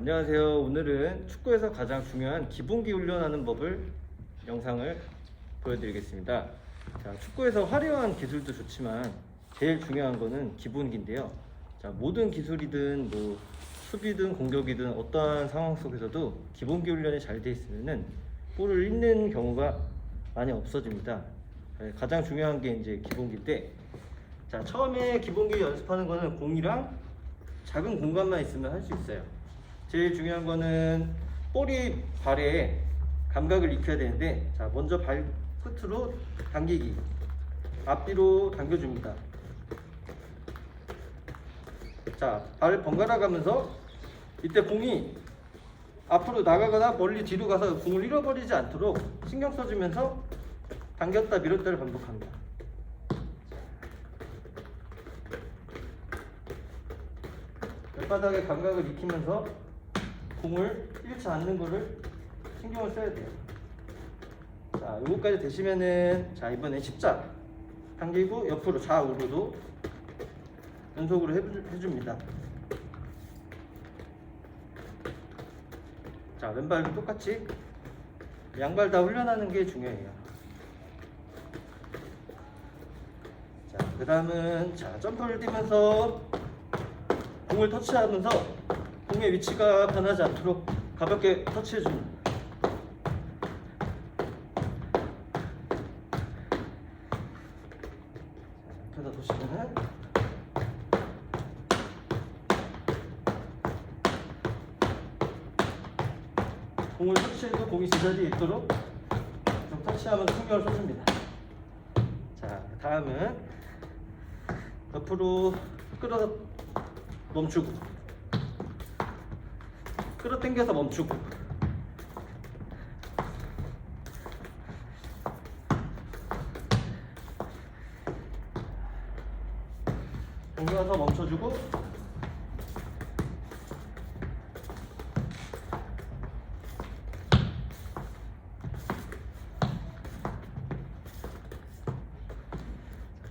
안녕하세요. 오늘은 축구에서 가장 중요한 기본기 훈련하는 법을 영상을 보여드리겠습니다. 자, 축구에서 화려한 기술도 좋지만 제일 중요한 거는 기본기인데요. 자, 모든 기술이든 뭐 수비든 공격이든 어떠한 상황 속에서도 기본기 훈련이 잘 돼 있으면은 볼을 잃는 경우가 많이 없어집니다. 네, 가장 중요한 게 이제 기본기인데 자 처음에 기본기 연습하는 거는 공이랑 작은 공간만 있으면 할 수 있어요. 제일 중요한 거는 볼이 발에 감각을 익혀야 되는데 자 먼저 발 끝으로 당기기 앞뒤로 당겨줍니다. 자 발을 번갈아 가면서 이때 공이 앞으로 나가거나 멀리 뒤로 가서 공을 잃어버리지 않도록 신경 써주면서 당겼다 밀었다를 반복합니다. 발바닥의 감각을 익히면서 공을 잃지 않는 거를 신경을 써야 돼요. 자, 요거까지 되시면은 자 이번에 십자 당기고 옆으로 좌우로도 연속으로 해주, 해줍니다. 자 왼발도 똑같이 양발 다 훈련하는 게 중요해요. 자 그 다음은 자 점프를 뛰면서 공을 터치하면서 공의 위치가 변하지 않도록 가볍게 터치해 줍니다. 옆에다 보시면은 공을 터치해도 공이 제자리에 있도록 좀 터치하면서 신경을 써줍니다. 자, 다음은 옆으로 끌어 멈추고 끌어 당겨서 멈추고. 당겨서 멈춰주고.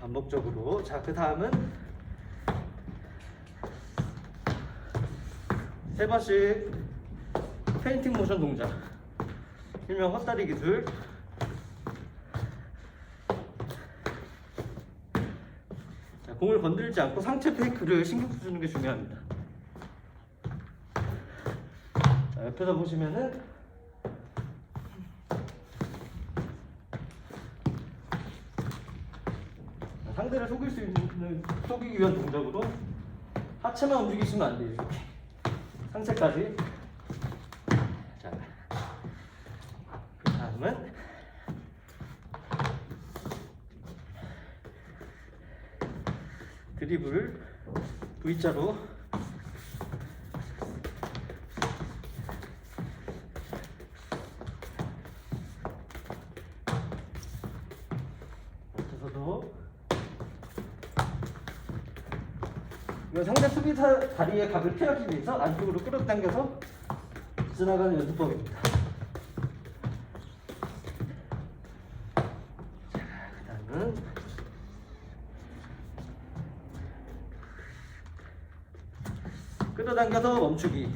반복적으로. 자그 다음은 세 번씩 페인팅 모션 동작. 일명 헛다리 기술. 자, 공을 건들지 않고 상체 페이크를 신경 써주는 게 중요합니다. 자, 옆에서 보시면은 자, 상대를 속일 수 있는 속이기 위한 동작으로 하체만 움직이시면 안 돼요 이렇게. 상체까지 다음은? 드리블을 V자로. 상대 수비사 다리의 각을 피하기 위해서 안쪽으로 끌어당겨서 지나가는 연습법입니다. 끌어당겨서 멈추기.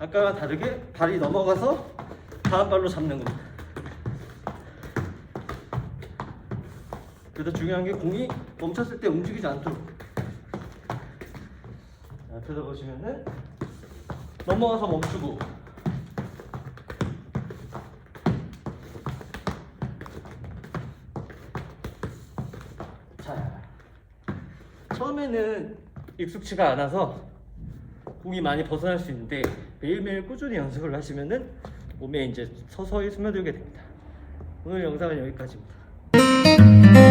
아까와 다르게 발이 넘어가서 다음 발로 잡는 겁니다. 그래서 중요한 게 공이 멈췄을 때 움직이지 않도록. 자, 앞에서 보시면은 넘어가서 멈추고 자 처음에는 익숙치가 않아서 공이 많이 벗어날 수 있는데 매일매일 꾸준히 연습을 하시면은 몸에 이제 서서히 스며들게 됩니다. 오늘 영상은 여기까지입니다